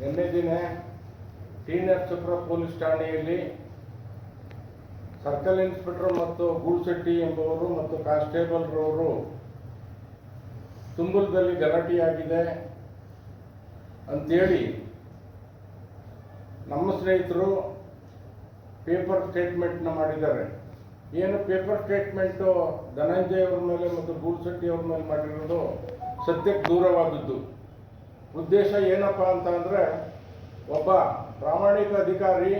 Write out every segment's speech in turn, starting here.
ನಿನ್ನೆ ದಿನ T Narasipura police ಠಾಣೆಯಲ್ಲಿ ಸರ್ಕಲ್ ಇನ್ಸ್ಪೆಕ್ಟರ್ ಮತ್ತು ಗೂಡ್ಶೆಟ್ಟಿ ಎಂಬುವರು ಮತ್ತು ಕಾನ್ಸ್ಟೇಬಲ್ ರವರು ತುಂಬುಲದಲ್ಲಿ ಗಲಾಟೆಯಾಗಿದೆ ಅಂತೇಳಿ ನಮ್ಮ ಸ್ನೇಹಿತರು ಪೇಪರ್ ಸ್ಟೇಟ್ಮೆಂಟ್ನ ಮಾಡಿದ್ದಾರೆ. ಏನು ಪೇಪರ್ ಸ್ಟೇಟ್ಮೆಂಟು ಧನಂಜಯ ಅವ್ರ ಮೇಲೆ ಮತ್ತು ಗೂಡ್ಶೆಟ್ಟಿ ಅವ್ರ ಮೇಲೆ ಮಾಡಿರೋದು ಸತ್ಯಕ್ಕೆ ದೂರವಾದದ್ದು. ಉದ್ದೇಶ ಏನಪ್ಪ ಅಂತ ಅಂದರೆ ಒಬ್ಬ ಪ್ರಾಮಾಣಿಕ ಅಧಿಕಾರಿ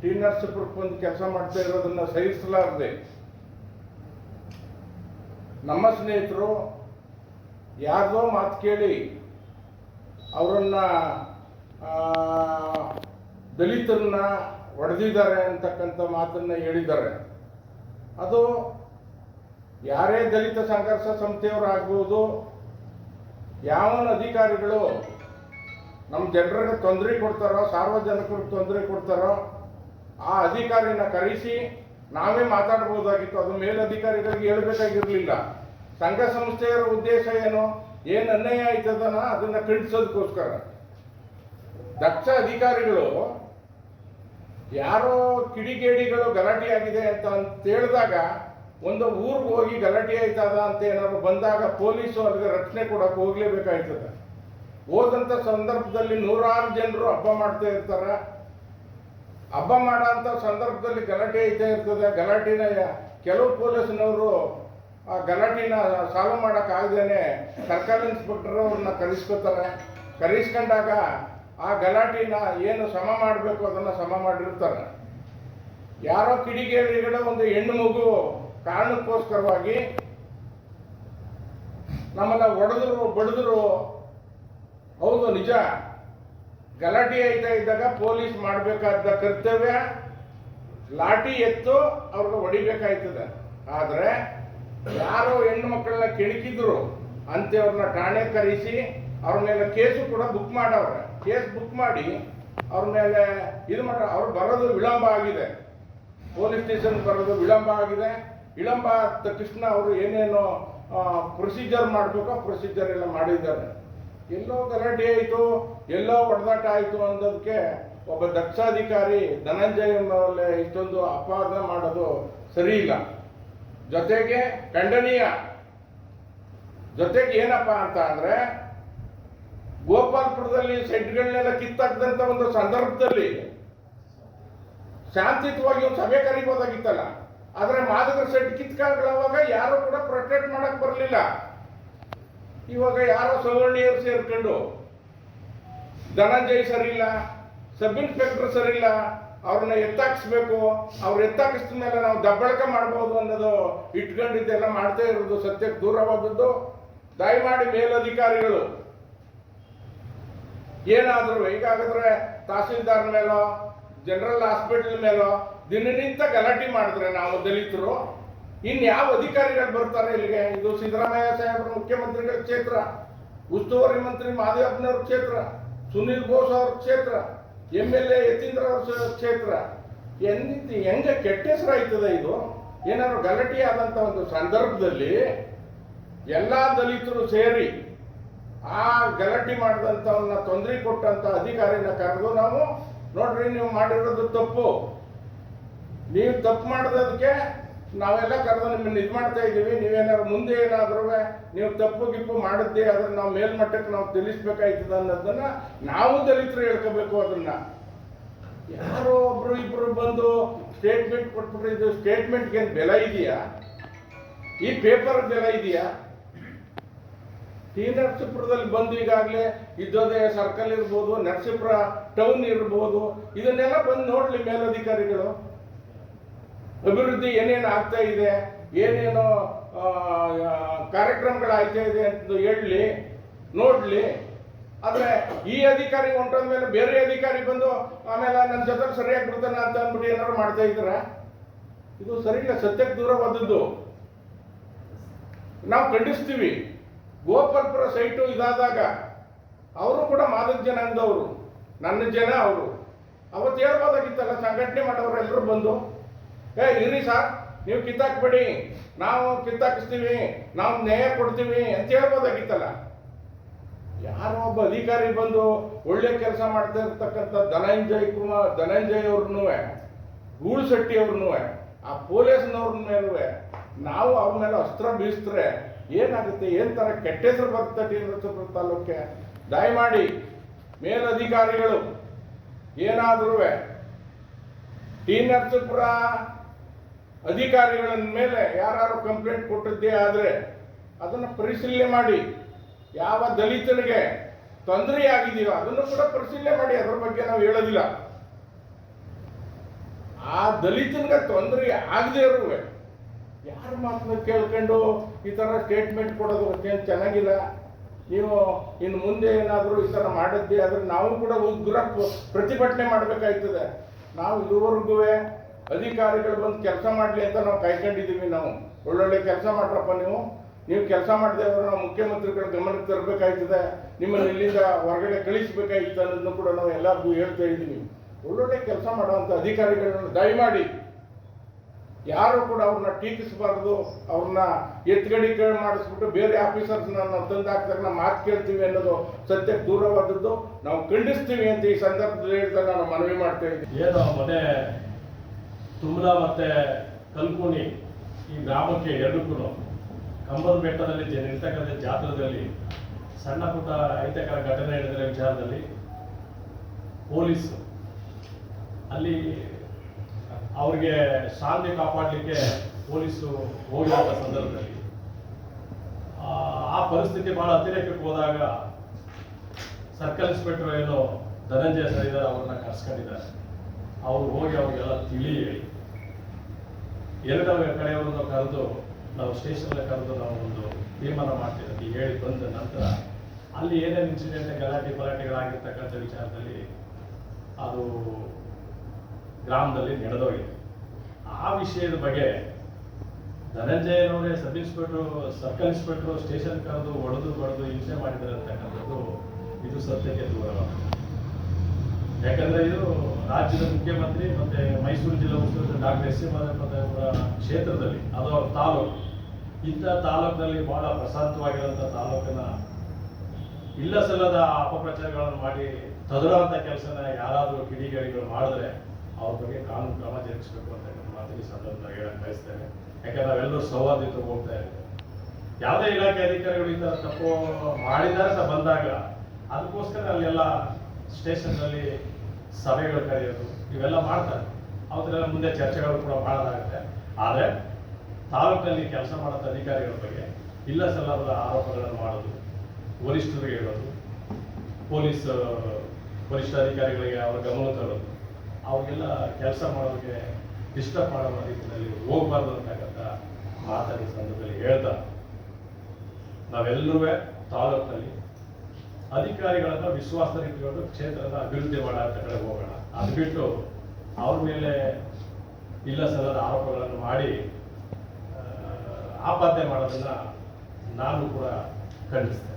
ಟಿ ನರಸೀಪುರಕ್ಕೆ ಬಂದು ಕೆಲಸ ಮಾಡ್ತಾ ಇರೋದನ್ನ ಸಹಿಸಲಾರದೆ. ನಮ್ಮ ಸ್ನೇಹಿತರು ಯಾರ್ದೋ ಮಾತು ಕೇಳಿ ಅವರನ್ನ ದಲಿತರನ್ನ ಹೊಡೆದಿದ್ದಾರೆ ಅಂತಕ್ಕಂಥ ಮಾತನ್ನ ಹೇಳಿದ್ದಾರೆ. ಅದು ಯಾರೇ ದಲಿತ ಸಂಘರ್ಷ ಸಂಸ್ಥೆಯವರಾಗ್ಬೋದು ಯಾವನ ಅಧಿಕಾರಿಗಳು ನಮ್ಮ ಜನರಿಗೆ ತೊಂದರೆ ಕೊಡ್ತಾರೋ ಸಾರ್ವಜನಿಕರಿಗೆ ತೊಂದರೆ ಕೊಡ್ತಾರೋ, ಆ ಅಧಿಕಾರಿನ ಕರೆಸಿ ನಾವೇ ಮಾತಾಡ್ಬೋದಾಗಿತ್ತು. ಅದು ಮೇಲಧಿಕಾರಿಗಳಿಗೆ ಹೇಳಬೇಕಾಗಿರಲಿಲ್ಲ. ಸಂಘ ಸಂಸ್ಥೆಯರ ಉದ್ದೇಶ ಏನು? ಏನು ಅನ್ಯಾಯ ಆಯ್ತದನ ಅದನ್ನ? ಖಂಡಿಸೋದಕ್ಕೋಸ್ಕರ. ದಕ್ಷ ಅಧಿಕಾರಿಗಳು ಯಾರೋ ಕಿಡಿಗೇಡಿಗಳು ಗಲಾಟೆ ಆಗಿದೆ ಅಂತ ಅಂತ ಹೇಳಿದಾಗ ಒಂದು ಊರಿಗೆ ಹೋಗಿ ಗಲಾಟೆ ಆಯ್ತದ ಅಂತ ಏನಾದ್ರು ಬಂದಾಗ ಪೊಲೀಸು ಅವ್ರಿಗೆ ರಕ್ಷಣೆ ಕೊಡಕ್ಕೆ ಹೋಗ್ಲೇಬೇಕಾಯ್ತದ. ಹೋದಂಥ ಸಂದರ್ಭದಲ್ಲಿ ನೂರಾರು ಜನರು ಹಬ್ಬ ಮಾಡ್ತಾ ಇರ್ತಾರ. ಹಬ್ಬ ಮಾಡೋಂಥ ಸಂದರ್ಭದಲ್ಲಿ ಗಲಾಟೆ ಆಯ್ತಾ ಇರ್ತದೆ. ಗಲಾಟೆನ ಕೆಲವು ಪೊಲೀಸ್ನವರು ಆ ಗಲಾಟೆನ ಸಾಲ್ವ್ ಮಾಡೋಕ್ಕಾಗ್ದೇನೆ ಸರ್ಕಾರಿ ಇನ್ಸ್ಪೆಕ್ಟರ್ ಅವ್ರನ್ನ ಕರೆಸ್ಕೊತಾರೆ. ಕರೆಸ್ಕೊಂಡಾಗ ಆ ಗಲಾಟೆನ ಏನು ಸಮ ಮಾಡಬೇಕು ಅದನ್ನು ಸಮ ಮಾಡಿರ್ತಾರೆ. ಯಾರೋ ಕಿಡಿಗೇಡಿಗಳ ಒಂದು ಹೆಣ್ಣು ಮಗು ಕಾರಣಕ್ಕೋಸ್ಕರವಾಗಿ ನಮ್ಮನ್ನ ಒಡೆದ್ರು, ಬಡಿದ್ರು. ಹೌದು, ನಿಜ. ಗಲಾಟೆ ಆಯ್ತಾ ಇದ್ದಾಗ ಪೊಲೀಸ್ ಮಾಡಬೇಕಾದ ಕರ್ತವ್ಯ ಲಾಠಿ ಎತ್ತು ಅವ್ರನ್ನ ಹೊಡಿಬೇಕಾಯ್ತದೆ. ಆದರೆ ಯಾರೋ ಹೆಣ್ಣು ಮಕ್ಕಳನ್ನ ಕೆಣಕಿದ್ರು ಅಂತೆಯವ್ರನ್ನ ಠಾಣೆ ಕರೆಸಿ ಅವ್ರ ಮೇಲೆ ಕೇಸು ಕೂಡ ಬುಕ್ ಮಾಡವ್ರೆ. ಕೇಸ್ ಬುಕ್ ಮಾಡಿ ಅವ್ರ ಮೇಲೆ ಇದು ಮಾಡ ಅವ್ರು ಬರೋದು ವಿಳಂಬ ಆಗಿದೆ. ಪೊಲೀಸ್ ಸ್ಟೇಷನ್ ಬರೋದು ವಿಳಂಬ ಆಗಿದೆ. ವಿಳಂಬ ಕೃಷ್ಣ ಅವರು ಏನೇನು ಪ್ರೊಸೀಜರ್ ಮಾಡಬೇಕು ಪ್ರೊಸೀಜರ್ ಎಲ್ಲ ಮಾಡಿದ್ದಾರೆ. ಎಲ್ಲೋ ಗಲಾಟೆ ಆಯಿತು, ಎಲ್ಲೋ ಹೊಡೆದಾಟ ಆಯಿತು ಅನ್ನೋದಕ್ಕೆ ಒಬ್ಬ ದಕ್ಷಾಧಿಕಾರಿ ಧನಂಜಯ ಮೇಲೆ ಇಷ್ಟೊಂದು ಅಪಾದನೆ ಮಾಡೋದು ಸರಿ ಇಲ್ಲ. ಜೊತೆಗೆ ಖಂಡನೀಯ. ಜೊತೆಗೆ ಏನಪ್ಪ ಅಂತ ಅಂದರೆ, ಗೋಪಾಲ್ಪುರದಲ್ಲಿ ಸೆಡ್ಗಳನ್ನೆಲ್ಲ ಕಿತ್ತಾಕ್ದಂಥ ಒಂದು ಸಂದರ್ಭದಲ್ಲಿ ಶಾಂತಿಯುತವಾಗಿ ಒಂದು ಸಭೆ ಕರಿಬೋದಾಗಿತ್ತಲ್ಲ. ಆದ್ರೆ ಮಾದಕ ಸೆಟ್ ಅವಾಗ ಯಾರು ಕೂಡ ಪ್ರೊಟೆಕ್ಟ್ ಮಾಡಕ್ ಬರಲಿಲ್ಲ. ಇವಾಗ ಯಾರೋ ಸವರ್ಣೀಯರು ಸೇರ್ಕೊಂಡು ಧನಂಜಯ್ ಸರಿಯಿಲ್ಲ ಸಬ್ ಇನ್ಸ್ಪೆಕ್ಟರ್ ಇಲ್ಲ ಅವ್ರನ್ನ ಎತ್ತಾಕಿಸ್ಬೇಕು, ಅವ್ರು ಎತ್ತಾಕಿಸಿದ ಮೇಲೆ ನಾವು ದಬ್ಬಳಕೆ ಮಾಡ್ಬೋದು ಅನ್ನೋದು ಇಟ್ಕೊಂಡಿದ್ದೆಲ್ಲ ಮಾಡ್ತಾ ಇರೋದು ಸತ್ಯಕ್ಕೆ ದೂರವಾದದ್ದು. ದಯಮಾಡಿ ಮೇಲಧಿಕಾರಿಗಳು, ಏನಾದರೂ ಈಗಾಗದ್ರೆ ತಹಸೀಲ್ದಾರ್ ಮೇಲೋ, ಜನರಲ್ ಹಾಸ್ಪಿಟಲ್ ಮೇಲೋ ದಿನನಿತ್ಯ ಗಲಾಟೆ ಮಾಡಿದ್ರೆ ನಾವು ದಲಿತರು, ಇನ್ ಯಾವ ಅಧಿಕಾರಿಗಳು ಬರ್ತಾರೆ ಇಲ್ಲಿಗೆ? ಇದು ಸಿದ್ದರಾಮಯ್ಯ ಸಾಹೇಬ್ರ ಮುಖ್ಯಮಂತ್ರಿಗಳ ಕ್ಷೇತ್ರ, ಉಸ್ತುವಾರಿ ಮಂತ್ರಿ ಮಾದೇವಪ್ಪನವ್ರ ಕ್ಷೇತ್ರ, ಸುನಿಲ್ ಬೋಸ್ ಅವ್ರ ಕ್ಷೇತ್ರ, ಎಂ ಎಲ್ ಎ ಯತೀಂದ್ರ ಅವ್ರ ಕ್ಷೇತ್ರ. ಎಂದಿತ್ತು ಹೆಂಗೆ ಕೆಟ್ಟ ಹೆಸರು ಆಯ್ತದೆ ಇದು? ಏನಾದ್ರು ಗಲಾಟೆ ಆದಂತ ಒಂದು ಸಂದರ್ಭದಲ್ಲಿ ಎಲ್ಲಾ ದಲಿತರು ಸೇರಿ ಆ ಗಲಾಟೆ ಮಾಡಿದಂಥವನ್ನ ತೊಂದರೆ ಕೊಟ್ಟಂತ ಅಧಿಕಾರಿನ ಕರೆದು ನಾವು, ನೋಡ್ರಿ ನೀವು ಮಾಡಿರೋದು ತಪ್ಪು. ನೀವು ತಪ್ಪು ಮಾಡೋದಕ್ಕೆ ನಾವೆಲ್ಲ ಕರೆದು ನಿಮ್ಮನ್ನ ಇದು ಮಾಡ್ತಾ ಇದ್ದೀವಿ. ನೀವೇನಾದ್ರು ಮುಂದೆ ಏನಾದ್ರೂ ನೀವು ತಪ್ಪು ಗಿಪ್ಪು ಮಾಡಿದ್ದೆ ಅದನ್ನ ನಾವು ಮೇಲ್ಮಟ್ಟಕ್ಕೆ ನಾವು ತಿಳಿಸ್ಬೇಕಾಯ್ತದ ಅನ್ನೋದನ್ನ ನಾವು ದಲಿತರು ಹೇಳ್ಕೋಬೇಕು ಅದನ್ನ ಯಾರೋ ಒಬ್ರು ಇಬ್ರು ಬಂದು ಸ್ಟೇಟ್ಮೆಂಟ್ ಕೊಟ್ಬಿಟ್ರೆ ಇದು ಸ್ಟೇಟ್ಮೆಂಟ್ಗೆ ಏನು ಬೆಲೆ ಇದೆಯಾ? ಈ ಪೇಪರ್ ಬೆಲೆ ಇದೆಯಾ? ಟಿ ನರಸೀಪುರದಲ್ಲಿ ಬಂದು ಈಗಾಗಲೇ ಇದ್ದೋದೇ ಸರ್ಕಲ್ ಇರ್ಬೋದು, ನರಸೀಪುರ ಟೌನ್ ಇರ್ಬೋದು, ಇದನ್ನೆಲ್ಲ ಬಂದು ನೋಡ್ಲಿ ಮೇಲಧಿಕಾರಿಗಳು. ಅಭಿವೃದ್ಧಿ ಏನೇನು ಆಗ್ತಾ ಇದೆ ಏನೇನು ಕಾರ್ಯಕ್ರಮಗಳು ಆ, ಕಾರ್ಯಕ್ರಮಗಳಾಗ್ತಾ ಇದೆ ಅಂತ ಹೇಳಲಿ ನೋಡ್ಲಿ. ಆದರೆ ಈ ಅಧಿಕಾರಿ ಹೊಂಟೋದ ಮೇಲೆ ಬೇರೆ ಅಧಿಕಾರಿ ಬಂದು ಆಮೇಲೆ ನನ್ನ ಜೊತೆ ಸರಿಯಾಗಿ ಬಿಡ್ತಾನೆ ಅಂತ ಅಂದ್ಬಿಟ್ಟು ಏನಾದ್ರು ಮಾಡ್ತಾ ಇದ್ರ ಇದು ಸರಿ ಸತ್ಯಕ್ಕೆ ದೂರವಾದದ್ದು. ನಾವು ಖಂಡಿಸ್ತೀವಿ. ಗೋಪಾಲ್ಪುರ ಸೈಟು ಇದಾದಾಗ ಅವರು ಕೂಡ ಮಾದಕ ಜನಾಂಗದವರು. ನನ್ನ ಜನ ಅವರು. ಅವತ್ತು ಹೇಳ್ಬೋದಾಗಿತ್ತಲ್ಲ ಸಂಘಟನೆ ಮಾಡೋರು ಎಲ್ಲರೂ ಬಂದು. ಏ ಇರಿ ಸರ್ ನೀವು ಕಿತ್ತಾಕ್ಬೇಡಿ. ನಾವು ಕಿತ್ತಾಕಿಸ್ತೀವಿ. ನಾವು ನ್ಯಾಯ ಕೊಡ್ತೀವಿ ಅಂತ ಹೇಳ್ಬೋದಾಗಿತ್ತಲ್ಲ. ಯಾರೋ ಒಬ್ಬ ಅಧಿಕಾರಿ ಬಂದು ಒಳ್ಳೆ ಕೆಲಸ ಮಾಡ್ತಾ ಇರ್ತಕ್ಕಂಥ ಧನಂಜಯ್ ಕುಮಾರ್, ಧನಂಜಯ್ ಅವ್ರನ್ನೂ ಗೂಳ್ಶೆಟ್ಟಿ ಅವ್ರನ್ನೂ ಆ ಪೊಲೀಸ್ನವ್ರ ಮೇಲೂ ನಾವು ಅವ್ರ ಮೇಲೆ ಅಸ್ತ್ರ ಬೀಸಿದ್ರೆ ಏನಾಗುತ್ತೆ? ಏನ್ ತರ ಕೆಟ್ಟ ಹೆಸರು ಬರ್ತದೆ ನರಸೀಪುರ ತಾಲೂಕೆ ದಯಮಾಡಿ ಮೇಲಧಿಕಾರಿಗಳು ಏನಾದ್ರೂ ಟಿ ನರಸೀಪುರ ಅಧಿಕಾರಿಗಳ ಮೇಲೆ ಯಾರು ಕಂಪ್ಲೇಂಟ್ ಕೊಟ್ಟಿದ್ದೇ ಆದರೆ ಅದನ್ನು ಪರಿಶೀಲನೆ ಮಾಡಿ. ಯಾವ ದಲಿತನಿಗೆ ತೊಂದರೆ ಆಗಿದೆಯೋ ಅದನ್ನು ಕೂಡ ಪರಿಶೀಲನೆ ಮಾಡಿ. ಅದರ ಬಗ್ಗೆ ನಾವು ಹೇಳೋದಿಲ್ಲ. ಆ ದಲಿತನಿಗೆ ತೊಂದರೆ ಆಗದೇ ಇರುವೆ. ಯಾರ ಮಾತನ್ನ ಕೇಳ್ಕೊಂಡು ಈ ಥರ ಸ್ಟೇಟ್ಮೆಂಟ್ ಕೊಡೋದು ಏನು ಚೆನ್ನಾಗಿಲ್ಲ. ನೀವು ಇನ್ನು ಮುಂದೆ ಏನಾದರೂ ಈ ಥರ ಮಾಡಿದ್ದೆ ಆದರೆ ನಾವು ಕೂಡ ಉಗ್ರ ಪ್ರತಿಭಟನೆ ಮಾಡಬೇಕಾಯ್ತದೆ. ನಾವು ಇದುವರೆಗೂ ಅಧಿಕಾರಿಗಳು ಬಂದು ಕೆಲಸ ಮಾಡಲಿ ಅಂತ ನಾವು ಕಾಯ್ಕೊಂಡಿದ್ದೀವಿ ನಾವು. ಒಳ್ಳೊಳ್ಳೆ ಕೆಲಸ ಮಾಡ್ರಪ್ಪ ನೀವು. ನೀವು ಕೆಲಸ ಮಾಡದೆ ನಾವು ಮುಖ್ಯಮಂತ್ರಿಗಳ ಗಮನಕ್ಕೆ ತರಬೇಕಾಯ್ತದೆ. ನಿಮ್ಮನ್ನು ಇಲ್ಲಿಂದ ಹೊರಗಡೆ ಕಳಿಸ್ಬೇಕಾಯ್ತು ಅನ್ನೋದನ್ನು ಕೂಡ ನಾವು ಎಲ್ಲರಿಗೂ ಹೇಳ್ತಾ ಇದ್ದೀವಿ ಒಳ್ಳೊಳ್ಳೆ ಕೆಲಸ ಮಾಡುವಂಥ ಅಧಿಕಾರಿಗಳನ್ನು ದಯಮಾಡಿ. ಯಾರು ಕೂಡ ಅವ್ರನ್ನ ಟೀಕಿಸಬಾರ್ದು, ಅವ್ರನ್ನ ಎತ್ಗಡಿ ಕೇಳಿ ಮಾಡಿಸ್ಬಿಟ್ಟು ಬೇರೆ ಆಫೀಸರ್ಸ್ನ ನಾವು ತಂದು ಹಾಕ್ತಾರೆ ನಾವು ಮಾತು ಕೇಳ್ತೀವಿ ಅನ್ನೋದು ಸತ್ಯಕ್ಕೆ ದೂರವಾದದ್ದು. ನಾವು ಖಂಡಿಸ್ತೀವಿ ಅಂತ ಈ ಸಂದರ್ಭದಲ್ಲಿ ಹೇಳ್ತಾ ನಾನು ಮನವಿ ಮಾಡ್ತಾ ಇದ್ದೀನಿ. ಏನೋ ಮನೆ ತುಮ್ಲ ಮತ್ತೆ ಕಲ್ಕುಣಿ ಈ ಗ್ರಾಮಕ್ಕೆ ಎರಡಕ್ಕೂ ಕಂಬದ ಬೆಟ್ಟದಲ್ಲಿ ನಡೀತಕ್ಕಂಥ ಜಾತ್ರದಲ್ಲಿ ಸಣ್ಣ ಪುಟ್ಟ ಅಹಿತಕರ ಘಟನೆ ನಡೆದ ವಿಚಾರದಲ್ಲಿ ಪೊಲೀಸ್ ಅಲ್ಲಿ ಅವ್ರಿಗೆ ಶಾಂತಿ ಕಾಪಾಡಲಿಕ್ಕೆ ಪೊಲೀಸು ಹೋಗಿರುವ ಸಂದರ್ಭದಲ್ಲಿ. ಆ ಪರಿಸ್ಥಿತಿ ಬಹಳ ಅತಿರೇಕಕ್ಕೆ ಹೋದಾಗ ಸರ್ಕಲ್ ಇನ್ಸ್ಪೆಕ್ಟರ್ ಏನು ಧನಂಜಯ ಸರ್ ಇದ್ದಾರೆ, ಅವ್ರನ್ನ ಕರ್ಸ್ಕೊಂಡಿದ್ದಾರೆ. ಅವ್ರು ಹೋಗಿ ಅವ್ರಿಗೆಲ್ಲ ತಿಳಿ. ಹೇಳಿ ಎರಡು ಕಡೆಯವರನ್ನು ಕರೆದು ನಾವು ಸ್ಟೇಷನ್ನ ಕರೆದು ನಾವು ಒಂದು ತೀರ್ಮಾನ ಮಾಡ್ತೀವಿ ಅಂತ ಹೇಳಿ ಬಂದ ನಂತರ ಅಲ್ಲಿ ಏನೇನು ಇನ್ಸಿಡೆಂಟ್ ಗಲಾಟೆ ಪಲಾಟೆಗಳಾಗಿರ್ತಕ್ಕಂಥ ವಿಚಾರದಲ್ಲಿ ಅದು ಗ್ರಾಮದಲ್ಲಿ ನಡೆದೋಗಿದೆ. ಆ ವಿಷಯದ ಬಗ್ಗೆ ಧನಂಜಯನವರೇ sub inspector, circle inspector station ಕರೆದು ಹೊಡೆದು ಹೊಡೆದು ಹಿಂಸೆ ಮಾಡಿದ್ದಾರೆ ಅಂತಕ್ಕಂಥದ್ದು ಇದು ಸತ್ಯಕ್ಕೆ ದೂರವಾಗಿದೆ. ಯಾಕಂದ್ರೆ ಇದು ರಾಜ್ಯದ ಮುಖ್ಯಮಂತ್ರಿ ಮತ್ತೆ ಮೈಸೂರು ಜಿಲ್ಲಾ ಉಸ್ತುವಾರಿ ಡಾಕ್ಟರ್ ಎಸ್ ಸಿ ಅವರ ಕ್ಷೇತ್ರದಲ್ಲಿ, ಅದು ಅವ್ರ ತಾಲೂಕು. ಇಂಥ ತಾಲೂಕಿನಲ್ಲಿ ಬಹಳ ಪ್ರಶಾಂತವಾಗಿರುವಂಥ ತಾಲೂಕನ್ನ ಇಲ್ಲ ಸಲ್ಲದ ಅಪಪ್ರಚಾರಗಳನ್ನು ಮಾಡಿ ತದುರಂತ ಕೆಲಸನ ಯಾರಾದರೂ ಕಿಡಿಗೇಡಿಗಳು ಮಾಡಿದ್ರೆ ಅವ್ರ ಬಗ್ಗೆ ಕಾನೂನು ಕ್ರಮ ಜರುಗಿಸಬೇಕು ಅಂತ ಮಾತಿಗೆ ಸಂದರ್ಭದಲ್ಲಿ ಹೇಳಕ್ ಬಯಸ್ತೇನೆ. ಯಾಕಂದ್ರೆ ನಾವೆಲ್ಲರೂ ಸೌಹಾರ್ದತೆ ಹೋಗ್ತಾ ಇದ್ದಾರೆ ಯಾವುದೇ ಇಲಾಖೆ ಅಧಿಕಾರಿಗಳು ಥರ ತಪ್ಪು ಮಾಡಿದ್ದಾರೆ ಅಂತ ಬಂದಾಗ ಅದಕ್ಕೋಸ್ಕರ ಅಲ್ಲೆಲ್ಲ ಸ್ಟೇಷನ್ನಲ್ಲಿ ಸಭೆಗಳು ಕರೆಯೋದು, ಇವೆಲ್ಲ ಮಾಡ್ತಾರೆ. ಅವತ್ರೆಲ್ಲ ಮುಂದೆ ಚರ್ಚೆಗಳು ಕೂಡ ಮಾಡೋದಾಗುತ್ತೆ ಆದರೆ ತಾಲೂಕಲ್ಲಿ ಕೆಲಸ ಮಾಡೋ ಅಧಿಕಾರಿಗಳ ಬಗ್ಗೆ ಇಲ್ಲ ಸಲ್ಲದ ಆರೋಪಗಳನ್ನು ಮಾಡೋದು, ವರಿಷ್ಠರಿಗೆ ಹೇಳೋದು, ಪೊಲೀಸ್ ವರಿಷ್ಠ ಅಧಿಕಾರಿಗಳಿಗೆ ಅವರ ಗಮನ ತರೋದು, ಅವ್ರಿಗೆಲ್ಲ ಕೆಲಸ ಮಾಡೋದಕ್ಕೆ ಡಿಸ್ಟರ್ಬ್ ಮಾಡೋ ರೀತಿಯಲ್ಲಿ ಹೋಗ್ಬಾರ್ದು ಅಂತಕ್ಕಂಥ ಮಾತಾಡಿದ ಸಂದರ್ಭದಲ್ಲಿ ಹೇಳ್ತಾರೆ. ನಾವೆಲ್ಲರೂ ತಾಲೂಕಿನಲ್ಲಿ ಅಧಿಕಾರಿಗಳನ್ನ ವಿಶ್ವಾಸದಲ್ಲಿಟ್ಟುಕೊಂಡು ಕ್ಷೇತ್ರದ ಅಭಿವೃದ್ಧಿ ಮಾಡೋ ಅಂತ ಕಡೆ ಹೋಗೋಣ. ಅದು ಬಿಟ್ಟು ಅವ್ರ ಮೇಲೆ ಇಲ್ಲ ಆರೋಪಗಳನ್ನು ಮಾಡಿ ಆಪಾದನೆ ಮಾಡೋದನ್ನ ನಾನು ಕೂಡ ಖಂಡಿಸ್ತೇನೆ.